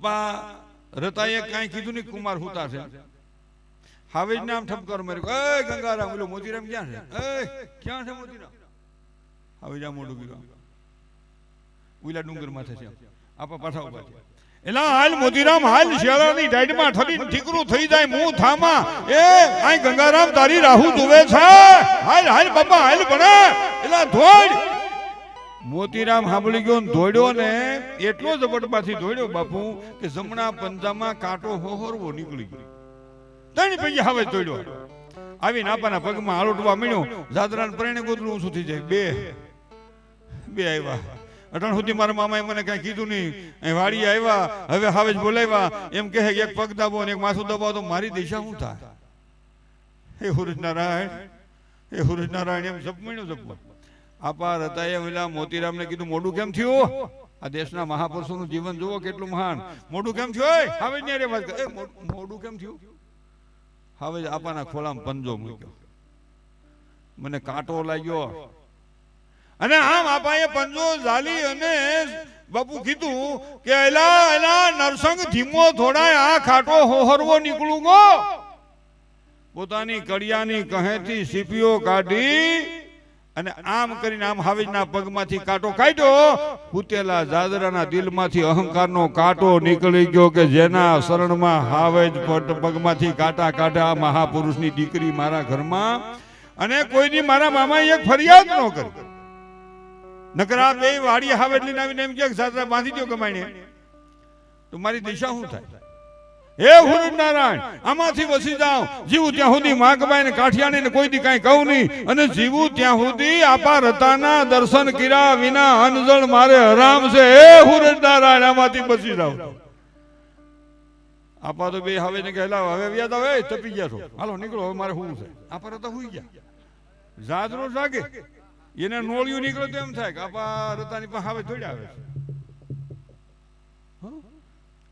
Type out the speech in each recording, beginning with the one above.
આપા રતાએ કાંઈ કીધું નહીં, કુમાર હુતા છે. હવે જ નામ ઠપકાર માર્યું. એ ગંગારામ બોલો મોતીરામ ક્યાં છે? એ, ક્યાં છે મોતીરામ? હવે જા મોઢું ગયું ઉલા ડુંગર માથે છે. આપા પાછા ઊભા છે. એલા, હાલ મોતીરામ, હાલ શેરાની ડાઈડમાં ઠરીને ઠીકરું થઈ જાય, મું થામા. એ, આય ગંગારામ, તારી રાહુ જોવે છે. હાલ હાલ બાપા, હાલ ભણે. એલા, ધોડ. મોતીરામ હાંભળી ગયો દોડ્યો ને એટલો ઝપટમાંથી દોડ્યો બાપુ કે જમણા પંજામાં કાંટો હોહરવો નીકળી ગયો. ત્રણ પૈયા હવે દોડ્યો આવીને નાપાના પગમાં આલોટવા મળ્યો જાદરાને પરણે ગોદડું ઊંચું થઈ જાય. બે. બે આવ્યા અટણ સુધી મારા મામાએ મને કાંઈ કીધું નહીં. અહીં વાડી આવ્યા હવે હાવે જ બોલાવ્યા એમ કહે એક પગ દાબો ને એક માથું દબાવો તો મારી દિશા શું થાય? હે હુરજ નારાયણ. હે હુરજ નારાયણ, એમ જપમણ્યો જપવા. આપા રતાએ ઓલા મોતીરામને કીધું મોઢું કેમ થયું? આ દેશના મહાપુરુષોનું જીવન જુઓ કેટલું મહાન. મોઢું કેમ થયું? હવે જ કેમ થયું? હવે આપાના ખોલામાં પંજો મૂક્યો. મને કાંટો લાગ્યો. અને આમ આપાએ પંજો ઝાલી અને બાપુ કીધું કે, એલા એલા, નરસંગ ધીમો થોડાય આ ખાટો હોહરવો નીકળું ગો. પોતાની કડિયાની કહેથી સીપીઓ કાઢી અને આમ કરીને આમ હાવીજના પગમાંથી કાંટો કાઢ્યો પૂતેલા જાદરાના દિલમાંથી અહંકારનો કાંટો નીકળી ગયો કે જેના શરણમાં હાવેજ પગમાંથી કાંટા કાઢ્યા મહાપુરુષની દીકરી મારા ઘરમાં. અને કોઈની મારા મામા એક ફરિયાદ ન કરી. નકરા બે વાડી હાવેજ લીને આવીને એમ કે જાદરા બાંધી દો કમાઈને તો મારી દિશા શું થાય? હે નારાયણ, આમાંથી વસી જાઓ. જીવું ત્યાં સુધી માગબાઈ ને કાઠિયાણી ને કોઈ દી કાંઈ કહું નહીં. અને જીવું ત્યાં સુધી આપા રતાના દર્શન કર્યા વિના અનજળ મારે હરામ છે. હે નારાયણ, આમાંથી બસી જાઓ. આપા તો બે હવે ને કહેલા, હવે વ્યાજ આવે તપી ગયા છો. હાલો, નીકળો, હવે મારે શું છે? આપા રતા હુઈ ગયા. જાદરો જાગે. એને નોળિયું નીકળે તો એમ થાય કે આપા રતાની પાસે હવે થોડી આવે છે.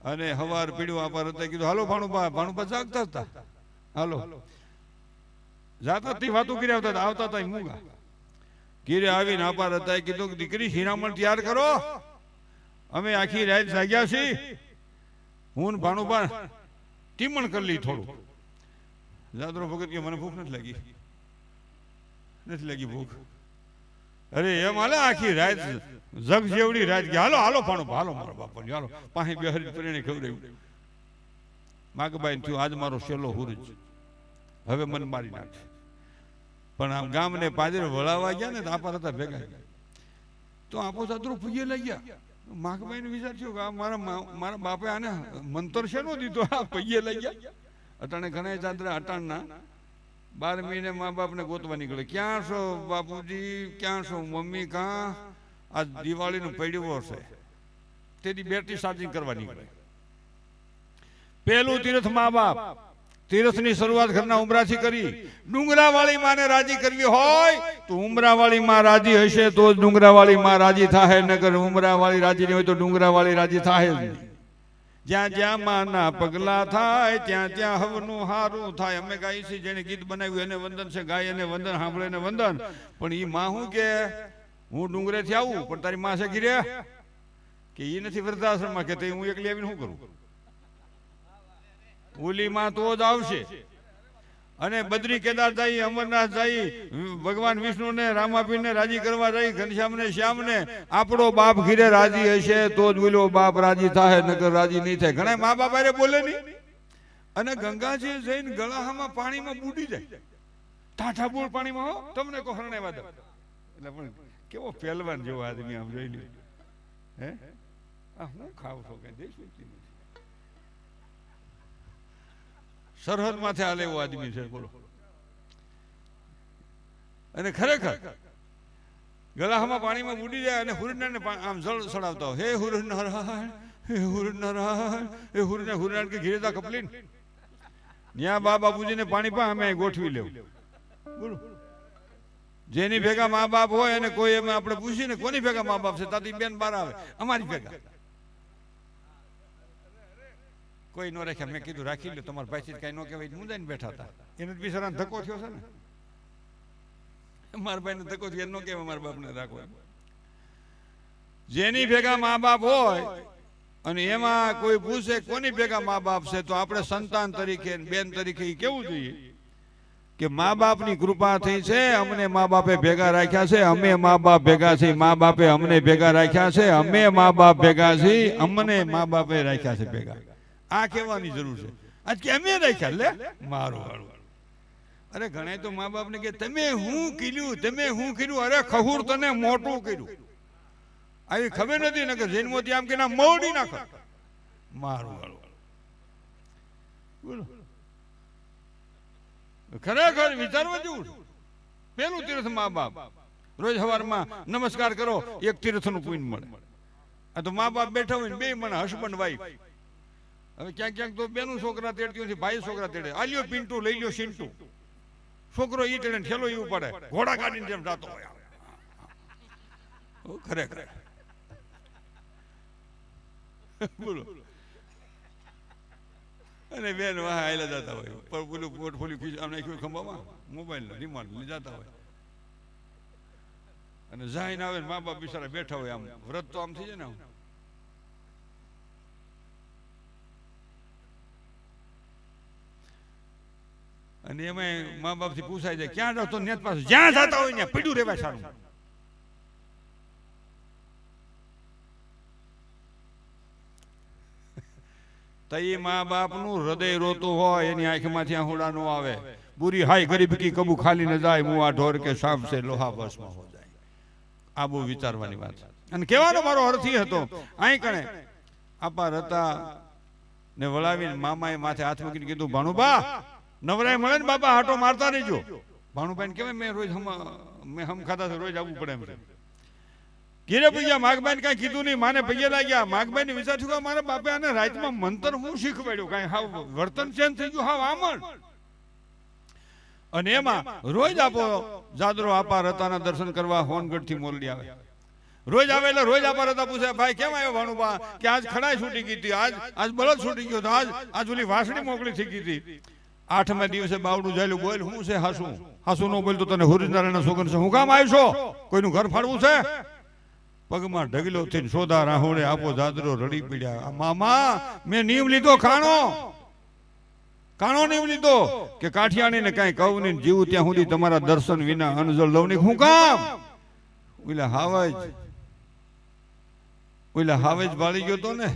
અને હવાર પીડ્યું આ પર કીધું, હાલો ભાણુભા ભાણુભા જાગતા હતા. હાલો. જાતા તી વાતો કરી આવતા આવતા હતા મૂંગા. ઘીરે આવીને આપાર હતા કીધું દીકરી શિરામણ તૈયાર કરો. અમે આખી રાત જાગ્યા છીએ. હું ભાણુભા ટીમણ કરી લઈ થોડું. જાદરો ભગત કે મને ભૂખ નથી લાગી. નથી લાગી ભૂખ. અરે, એમ હાલે આખી રાત જગ જેવડી રાત ગયા હાલો હાલો પાણો હાલો, મારો બાપા હાલો. પાસે બિહારી પ્રેરણી ખવડાવ્યું માગબાઈ થયું, આજ મારો છેલ્લો હુરજ હવે મન મારી નાખે. પણ આમ ગામને પાદર વળાવા ગયા ને આપા હતા ભેગા. તો આપો સાતરું પૂજે લઈ ગયા. માગબાઈ ને વિચાર થયો કે મારા મારા બાપે આને મંતર શેનો દીધો? આ પૈયે લઈ ગયા. અટાણે ઘણા ચાદરા, અટાણના બાર મહિને મા બાપને ગોતવા નીકળે. ક્યાં છો બાપુજી? ક્યાં છો મમ્મી? કાં? આ દિવાળીનું પડ્યું હશે તેથી બેટરી ચાર્જિંગ કરવા નીકળે. પહેલું તીર્થ મા બાપ. તીર્થની શરૂઆત ઘરના ઉમરાથી કરી. ડુંગરાવાળી માને રાજી કરવી હોય તો ઉમરાવાળી માં રાજી હશે તો જ ડુંગરાવાળી માં રાજી થાય નગર ઉમરાવાળી રાજી નહીં હોય તો ડુંગરાવાળી રાજી થાય જ નહીં. જ્યાં જ્યાં માના પગલા થાય, ત્યાં ત્યાં હવનું હારું થાય. અમે ગાઈ છીએ જેને ગીત બનાવ્યું, એને વંદન છે, ગાય એને વંદન સાંભળે એને વંદન. પણ એ માં શું કે, હું ડુંગરેથી આવું, પણ તારી માં છે ગીરે. કે એ નથી વૃદ્ધાશ્રમમાં કે તે હું એકલી આવીને શું કરું? ઓલી માં તો જ આવશે. અને બદ્રી કેદાર જાય અમરનાથ જાય ભગવાન વિષ્ણુ ને રામાપીર ને રાજી કરવા જાય ઘનશ્યામ ને શ્યામ ને આપણો બાપ ઘીરે રાજી હશે તો જ બોલો બાપ રાજી થાય નગર રાજી નહીં થાય. ઘણા મા બાપ હારે બોલે નહીં. અને ગંગાજી જઈને ગળામાં પાણીમાં બુડી જાય. ટાઠા બોળ પાણીમાં હો તમને કો હરણે વાદ એટલે પણ કેવો પહેલવાન જેવો આદમી આમ જોઈ લ્યો. હે? આ હું ખાવ છો કે દેશ વ્યક્તિ સરહદ માથે હાલે એવો આદમી છે, બોલો. અને ખરેખર, ગલાહમાં પાણીમાં બુડી જાય અને હુરનાને આમ જળ ચડાવતા હોય. હે હુરનારાયણ હે હુરનારાયણ હે હુરને હુરનારાયણ કે ઘીરેતા કપલીન. ન્યા બા બાપુજીને પાણી પા, અમે ગોઠવી લેવું. બોલો. જેની ભેગા મા બાપ હોય અને કોઈ એમ આપણે પૂછીને કોની ભેગા મા બાપ છે, તાતી બેન બાર આવે, અમારી ભેગા. કોઈ નો રાખ્યા મેં કીધું રાખી લો તમારા ભાઈ કઈ ન કહેવાય. મુંદાઈને બેઠા હતા. એને જ બિચારાને ધક્કો થયો છે ને? મારા ભાઈને ધક્કો થયો ન કહેવાય મારા બાપને રાખવા જેની ભેગા મા બાપ હોય અને એમાં કોઈ પૂછે કોની ભેગા મા બાપ છે તો આપણે સંતાન તરીકે બેન તરીકે કેવું જોઈએ? કે મા બાપની કૃપા થઈ છે અમને મા બાપે ભેગા રાખ્યા છે અમે મા બાપ ભેગા છે મા બાપે અમને ભેગા રાખ્યા છે અમે મા બાપ ભેગા છીએ અમને મા બાપે રાખ્યા છે ભેગા. આ કહેવાની જરૂર છે. આજ કે અમે રાખ્યા લે મારું વાળું. અરે ઘણા તો મા બાપને કે તમે હું કીધું તમે હું કીધું? અરે ખહુર તને મોટું કર્યું આવી ખબર નથી ને કે જન્મોથી આમ કે ના મોડી નાખો મારું વાળું બોલો. ખરેખર વિચારવા જેવું પેલું તીર્થ મા બાપ રોજ સવારમાં નમસ્કાર કરો એક તીર્થનું પુણ્ય મળે. આ તો મા બાપ બેઠા હોય ને બે મને હસબન્ડ વાઈફ હવે ક્યાંક ક્યાંક તો બેનું છોકરા તેડતી હોય ભાઈ છોકરા તેડે. આલ્યો પિન્ટુ લઈ લ્યો સિન્ટુ. છોકરો ઈ તેડે ઠેલો ઈ ઉપાડે. ઘોડા કાઢીને જેમ જાતો હોય ખરેખર. બોલો. અને બેન, વાહ આયલા જતા હોય. પર પેલું પોર્ટફોલિયો ખીચ, આમ નાખ્યું ખંભામાં? મોબાઈલ લઈ જતા હોય. અને જાઈને આવે મા બાપ બિચારા બેઠા હોય આમ. વ્રત તો આમ થઈ જાય ને અને એમાં મા બાપથી પૂછાય જાય, ક્યાં જાવ તો નેત પાસે જ્યાં જતા હોય ત્યાં પડ્યું રહેવાય સારું. તઈ મા બાપનું હૃદય રોતું હોય, એની આંખમાંથી આંહુડા નો આવે. બુરી હાય ગરીબ કી કબુ ખાલી ન જાય મુઆ ઢોર કે સાપ છે, લોહા બસમાં હો જાય. આ બહુ વિચારવાની વાત અને કહેવાનો મારો અર્થ એ હતો, અહીં કણે આપા રતા ને વળાવીને મામાએ માથે હાથ મૂકીને કીધું, ભાણુબા નવરાય મળે ને બાપા, હાટો મારતા રહેજો. ભાણુભાઈ કેવાય મેં રોજ મેં હમ ખાતા રોજ આવવું પડે એમ ઘીરે પૈયા માગબાઈ કાંઈ કીધું નહીં, માને પૈયા લાગ્યા. માગબાઈ વિચાર કે મારા બાપે આને રાતમાં મંતર હું શીખવાડ્યું? કઈ હાવ વર્તન ચેન્જ થઈ ગયું, હાવ આમણ. અને એમાં રોજ આપો જાદરો આપા રતાના દર્શન કરવા હોનગઢથી મોરડી આવે. રોજ આવે એટલે રોજ આપા રતા પૂછે, ભાઈ, કેમ આવ્યો ભાણુબા કે આજ ખડાઈ છૂટી ગઈ હતી, આજ આજ બળદ છૂટી ગયો હતો, આજ આજ ઓલી વાસણી મોકલી થઈ ગઈ હતી. આઠમા દિવસે બાવડું જાયલું બોલ, હું છે હાસુ? હાસુ નો બોલ તો તને હુરિનારાયણ સોગન છે. હું કામ આવ્યો કોઈનું ઘર ફાડવું છે? પગમાં ઢગલો થઈને સોદા રાહુણે આપો દાદરો રડી પીડ્યા. મામા, મેં નિયમ લીધો ખાણો. કાણો નિયમ લીધો? કે કાઠિયાણી ને કઈ કહું નહીં. જીવું ત્યાં સુધી તમારા દર્શન વિના અનજળ લઉં નહીં. હું કામ ઓલા હાવજ. ઓલા હાવજ ભાળી ગયો તો ને?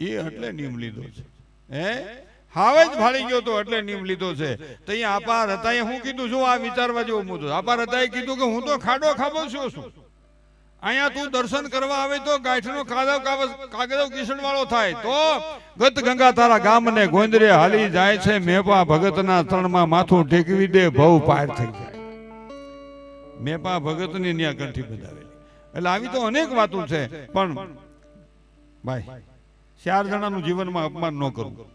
એ એટલે નિયમ લીધો છે. હે? હાવેજ ભાળી ગયો તો એટલે નિયમ લીધો છે. તો અહીંયા આપા રતાએ હું કીધું શું આ વિચારવા જેવું મુદ્દો આપા રતાએ કીધું કે હું તો ખાડો ખાબો છું છું. અહીંયા તું દર્શન કરવા આવે તો ગાંઠનો કાદવ કાગદવ કિશન વાળો થાય તો ગત ગંગા તારા ગામને ગોંદરે હાલી જાય છે. મેપા ભગતના તણમાં માથું ટેકવી દે ભવ પાર થઈ જાય. મેપા ભગતની ન્યા કંઠી બધાવેલી એટલે આવી તો અનેક વાતો છે પણ ભાઈ ચાર જણાનું જીવનમાં અપમાન ન કરવું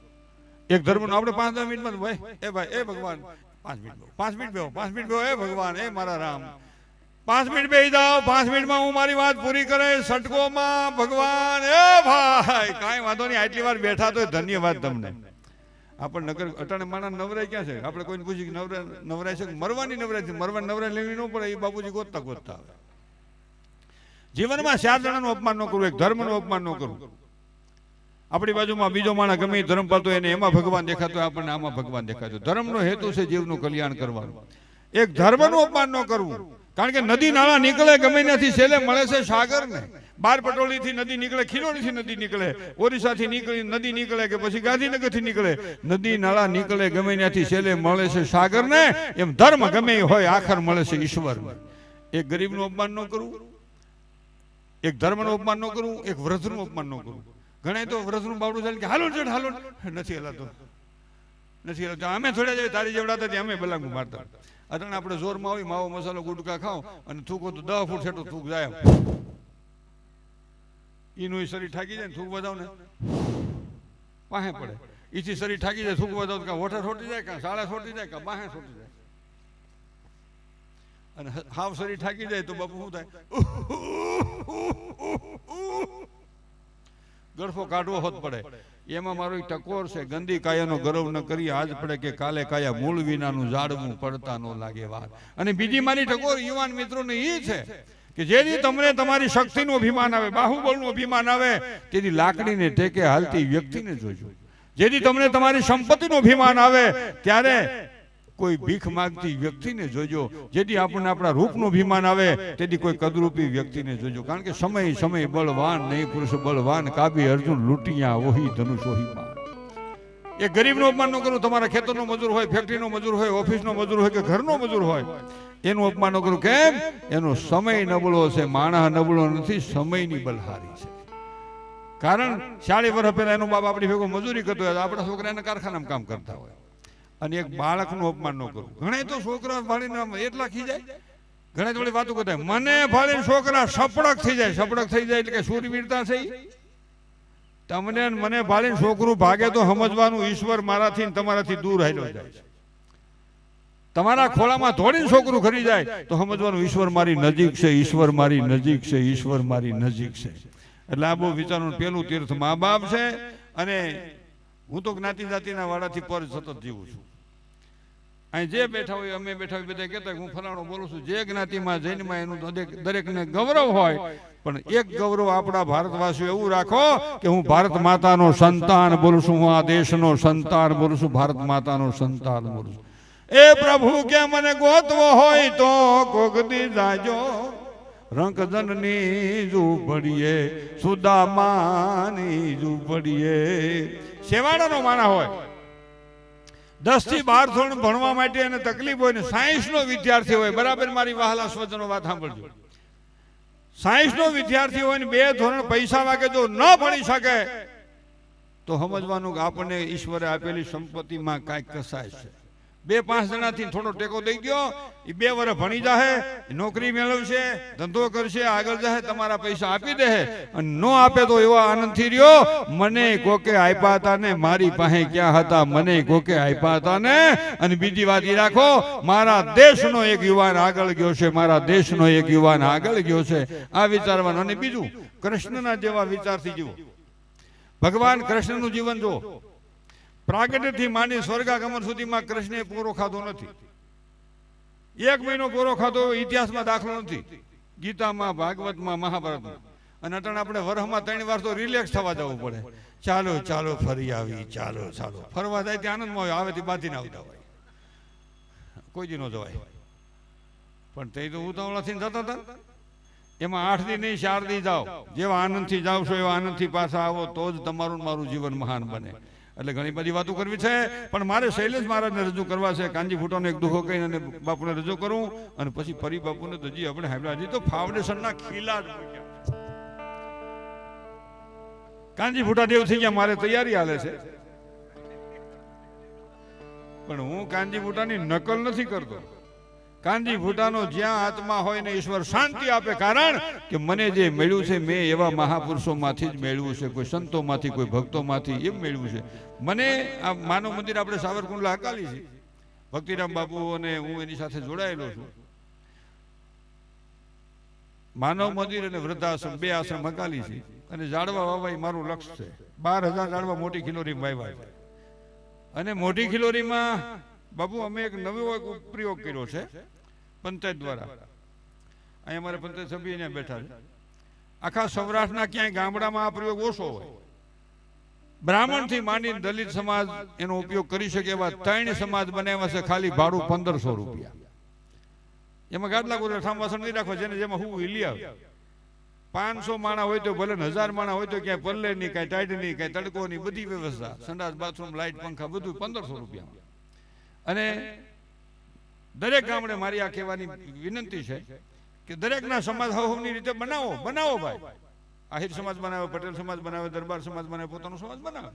એક ધર્મનું આપણે પાંચ દસ મિનિટમાં ભાઈ, એ ભાઈ, એ ભગવાન. પાંચ મિનિટ પાંચ મિનિટ બેહો, પાંચ મિનિટ બેહો, એ ભગવાન, એ મારા રામ. પાંચ મિનિટ બે જાઓ, પાંચ મિનિટમાં હું મારી વાત પૂરી કરે, સટકોમાં ભગવાન, એ ભાઈ, કાંઈ વાંધો નહીં, આટલી વાર બેઠા તો ધન્યવાદ તમને. આપણે નગર, અટાણે માણા નવરાય ક્યાં છે? આપણે કોઈને પૂછ્યું કે નવરા, નવરાય છે મરવાની નવરાય છે? મરવાની નવરાય લેવી ન પડે, એ બાપુજી ગોતતા ગોતતા આવે. જીવનમાં ચાર જણાનું અપમાન ન કરવું, એક ધર્મનું અપમાન ન કરવું. આપણી બાજુમાં બીજો માણસ ગમે ધર્મ પાતો એને એમાં ભગવાન દેખાતો આપણને આમાં ભગવાન દેખાતો ધર્મનો હેતુ છે જીવનું કલ્યાણ કરવાનું. એક ધર્મનું અપમાન ન કરવું. કારણ કે નદી નાળા નીકળે ગમે ત્યાંથી છેલ્લે મળે છે સાગરને. બાર પટોળીથી નદી નીકળે ખીલોડીથી નદી નીકળે, ઓરિસ્સાથી નીકળી, નદી નીકળે કે પછી ગાંધીનગરથી નીકળે. નદી નાળા નીકળે ગમે ત્યાંથી છેલ્લે મળે છે સાગરને. એમ ધર્મ ગમે હોય, આખર મળે છે ઈશ્વરને. એક ગરીબનું અપમાન ન કરવું. એક ધર્મનું અપમાન ન કરવું. એક વ્રતનું અપમાન ન કરવું. ઘણા તો વ્રતનું બાવડું ચાલે કે હાલો ચડ હાલો નથી હલાતો નથી હલાતો અમે થોડા જાય તારી જેવડાતા ત્યાં અમે બલાંગું મારતા અટાણે આપણે જોરમાં આવી માવો મસાલો ગુટકા ખાઓ અને થૂકો તો દસ ફૂટ છેટો થૂક જાય એનું શરીર થાકી જાય ને થૂક વધાવ ને પાહે પડે એથી શરીર થાકી જાય થૂક વધાવ કાં વોટર છોટી જાય કાં શાળા છોટી જાય કાં બાહે છોટી જાય અને હાવ શરીર થાકી જાય તો બાપુ શું થાય ગળફો કાઢવો હોત પડે. એમાં મારો ટકોર છે, ગંદી કાયાનો ગૌરવ ન કરી આજ પડે કે કાલે કાયા મૂળ વિનાનું ઝાડવું પડતા ન લાગે વાર અને બીજી મારી ટકોર યુવાન મિત્રોને એ છે કે જેથી તમને તમારી શક્તિનું અભિમાન આવે, બાહુબળનું અભિમાન આવે, તેથી લાકડીને ટેકે હાલતી વ્યક્તિને જોજો. જેથી તમને તમારી સંપત્તિનું અભિમાન આવે, ત્યારે કોઈ ભીખ માંગતી વ્યક્તિને જોજો જેથી આપણને આપણા રૂપનું અભિમાન આવે તેથી કોઈ કદરૂપી વ્યક્તિને જોજો. કારણ કે સમય સમય બળવાન નહીં પુરુષ બળવાન. કાબી અર્જુન લૂંટિયા ઓહી ધનુષ ઓહીમાં એ ગરીબનો અપમાન ન કરું તમારા ખેતરનો મજૂર હોય ફેક્ટરીનો મજૂર હોય ઓફિસનો મજૂર હોય કે ઘરનો મજૂર હોય એનું અપમાન ન કરું. કેમ? એનો સમય નબળો છે માણસ નબળો નથી સમયની બલહારી છે. કારણ ચાળી વર્ષ પહેલા એનો બાપ આપણી ભેગો મજૂરી કરતો હોય આપણા છોકરા એના કારખાનામાં કામ કરતા હોય. અને એક બાળકનું અપમાન ન કરું. ઘણા તો છોકરા ભાળીને એટલા ખીજાય ઘણા થોડી વાતો કરતા મને ભાળીને છોકરા સપડક થઈ જાય. સપડક થઈ જાય એટલે કે સૂરવીરતા છે તમને મને ભાળીને છોકરું ભાગે તો સમજવાનું ઈશ્વર મારાથી તમારાથી દૂર હાલ્યો જાય. છે તમારા ખોળામાં ધોળીને છોકરું ખરી જાય તો સમજવાનું ઈશ્વર મારી નજીક છે, ઈશ્વર મારી નજીક છે, ઈશ્વર મારી નજીક છે. એટલે આ બહુ વિચારનું પેલું તીર્થ મા બાપ છે અને હું તો જ્ઞાતિ જાતિના વાળાથી પર સતત જીવું છું. અહીં જે બેઠા હોય અમે બેઠા હોય બધા કહેતા હું ફલાણો બોલું છું. જે જ્ઞાતિમાં જૈનમાં એનું દરેક દરેકને ગૌરવ હોય, પણ એક ગૌરવ આપણા ભારતવાસીઓ એવું રાખો કે હું ભારત માતાનો સંતાન બોલું છું, હું આ દેશનો સંતાન બોલું છું, ભારત માતાનો સંતાન બોલું છું. એ પ્રભુ કે મને ગોતવો હોય તો કોગદી જાજો રંકજનની ઝૂંપડીએ, સુદામાની ઝૂંપડીએ. શેવાડાનો માણા હોય. દસથી બાર ધોરણ ભણવા માટે એને તકલીફ હોય ને સાયન્સ નો વિદ્યાર્થી હોય બરાબર? મારી વહાલા સ્વજનો વાત સાંભળજો. સાયન્સ નો વિદ્યાર્થી હોય ને બે ધોરણ પૈસા વાગે જો ન ભણી શકે. તો સમજવાનું કે આપણને ઈશ્વરે આપેલી સંપત્તિમાં કાંઈક કસાય છે. બે પાંચ જણાથી થોડો ટેકો દઈ ગયો એ બે વર્ષ ભણી જાહે, નોકરી મેળવશે, ધંધો કરશે, આગળ જાહે, તમારા પૈસા આપી દે અને નો આપે તો એવા આનંદથી રહ્યો, મને કોકે આપ્યા હતા ને, મારી પાસે ક્યાં હતા? મને કોકે આપ્યા હતા ને? અને બીજી વાત એ રાખો, મારા દેશનો એક યુવાન આગળ ગયો છે, મારા દેશનો એક યુવાન આગળ ગયો છે. આ વિચારવાનું. અને બીજું, કૃષ્ણના જેવા વિચારથી જીવો ભગવાન કૃષ્ણનું જીવન જુઓ. પ્રાગટ્યથી માંડી સ્વર્ગાગમન સુધીમાં કૃષ્ણે પૂરો ખાધો નથી. એક મહિનો પૂરો ખાધો, ઇતિહાસમાં દાખલો નથી. ગીતામાં, ભાગવતમાં, મહાભારતમાં. અને અટણ આપણે વરહમાં ત્રણ વાર તો રિલેક્સ થવા જવું પડે. ચાલો ચાલો, ફરી આવી, ચાલો ચાલો. ફરવા જાય તે આનંદમાં આવે તે બાથી ના આવતા હોય. કોઈ દી ન જવાય. પણ તે તો ઉતાવળાથી જતા હતા. એમાં આઠ દી નહીં ચાર દી જાઓ. જેવા આનંદથી જાઓ છો એવા આનંદથી પાછા આવો, તો જ તમારું મારું જીવન મહાન બને. એટલે ઘણી બધી વાતો કરવી છે. પણ મારે શૈલેષ મહારાજને રજૂ કરવા છે. કાંજી ફૂટોનો એક દુઃખો કહીને અને બાપુને રજૂ કરું. અને પછી ફરી બાપુને તો જી આપણે હજી તો ફાઉન્ડેશનના ખીલા જ કાંજી ફૂટા દેવ થઈ ગયા. મારે તૈયારી હાલે છે. પણ હું કાંજી ફૂટાની નકલ નથી કરતો. કાંજી ફૂટાનો જ્યાં આત્મા હોય ને ઈશ્વર શાંતિ આપે કારણ કે મને જે મળ્યું છે મેં એવા મહાપુરુષોમાંથી જ મેળવ્યું છે કોઈ સંતોમાંથી કોઈ ભક્તોમાંથી એમ મેળવ્યું છે. મને આ માનવ મંદિર આપણે સાવરકુંડલા હકાલી છે. ભક્તિરામ બાપુ અને હું એની સાથે જોડાયેલો છું. માનવ મંદિર અને વૃદ્ધાશ્રમ બે આશ્રમ હકાલી છે અને ઝાડવા વાવવા એ મારું લક્ષ્ય છે. બાર હજાર ઝાડવા મોટી ખિલોરી વાવ્યા છે. અને મોટી ખિલોરીમાં બાબુ અમે એક નવો પ્રયોગ કર્યો છે. પંચાયત દ્વારા. અહીં અમારે પંચાયત સભ્ય અહીંયા બેઠા છે. આખા સૌરાષ્ટ્રના ક્યાંય ગામડામાં આ પ્રયોગ ઓછો હોય. બ્રાહ્મણથી માંડીને દલિત સમાજ એનો ઉપયોગ કરી શકે એવા ત્રણ સમાજ બનાવ્યા છે ખાલી ભાડું પંદરસો રૂપિયા. એમાં ગાદલા ગોદલા ઠામવાસણ નહીં રાખવા જેને જેમાં હું હિલી આવે. પાંચસો માણા હોય તો ભલે હજાર માણા હોય તો ક્યાંય પલ્લે નહીં કાંઈ ટાઈટ નહીં કાંઈ તડકો નહીં બધી વ્યવસ્થા. સંડાસ બાથરૂમ લાઇટ પંખા બધું પંદરસો રૂપિયામાં અને દરેક ગામડે મારી આ કહેવાની વિનંતી છે કે દરેકના સમાજ હવની રીતે બનાવો બનાવો ભાઈ. આહિર સમાજ બનાવે, પટેલ સમાજ બનાવે, દરબાર સમાજ બનાવે, પોતાનો સમાજ બનાવે.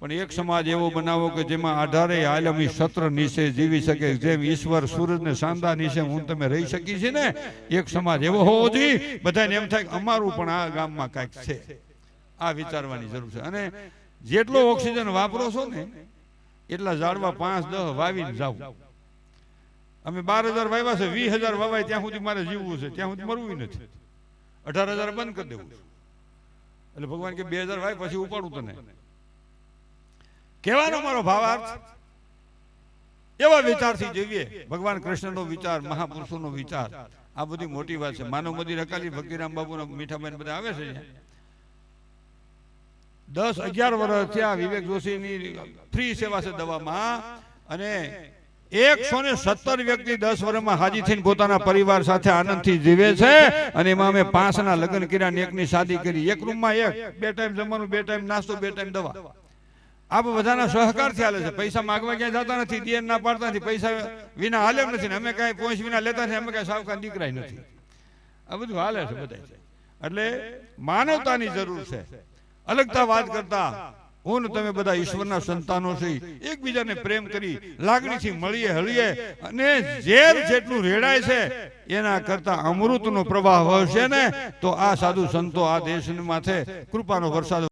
પણ એક સમાજ એવો બનાવો કે જેમાં આધારે આલમી સત્ર નીચે જીવી શકે, જેમ ઈશ્વર સૂરજને સાંદા નીચે હું તમે રહી શકી છે ને, એક સમાજ એવો હોવો જોઈએ. બધાને એમ થાય કે અમારું પણ આ ગામમાં કાંઈક છે. આ વિચારવાની જરૂર છે. અને જેટલો ઓક્સિજન વાપરો છો ને, એટલા ઝાડવા પાંચ, દહ વાવીને જાવ અમે બાર હજાર વાવ્યા છે, વીસ હજાર વાવાય ત્યાં સુધી મારે જીવવું છે, ત્યાં સુધી મરવું નથી. અઢાર હજાર બંધ કરી દેવું એટલે ભગવાન કે બે હજાર વાય પછી ઉપાડું તને. કહેવાનો મારો ભાવાર્થ, એવા વિચારથી જીવીએ. ભગવાન કૃષ્ણનો વિચાર, મહાપુરુષોનો વિચાર. આ બધી મોટી વાત છે. માનવ મંદિર અકાલી ભક્તિરામ બાબુ મીઠાબેન બધા આવે છે દસ અગિયાર વર્ષ થયા વિવેક જોશીની ફ્રી સેવા છે દવામાં. અને એકસો ને સત્તર વ્યક્તિ દસ વર્ષમાં હાજી થઈને પોતાના પરિવાર સાથે આનંદથી જીવે છે અને એમાં અમે પાંચના લગ્ન કર્યા ને એકની શાદી કરી. એક રૂમમાં એક, બે ટાઈમ જમવાનું, બે ટાઈમ નાસ્તો, બે ટાઈમ દવા. આ બધાના સહકારથી હાલે છે. પૈસા માગવા ક્યાંય જતા નથી દેન ના પાડતા નથી, પૈસા વિના હાલે નથી અમે કાંઈ પોંચ વિના લેતા નથી, અમે કાંઈ સાવકાર દીકરાય નથી. આ બધું હાલે છે બધા એટલે માનવતાની જરૂર છે. અલગતા વાત કરતા હું ને તમે બધા ઈશ્વરના સંતાનો છે એકબીજાને પ્રેમ કરી લાગણીથી મળીએ હળીએ અને ઝેર જેટલું રેડાય છે એના કરતા અમૃતનો પ્રવાહ હશે ને? તો આ સાધુ સંતો આ દેશ માથે કૃપાનો વરસાદ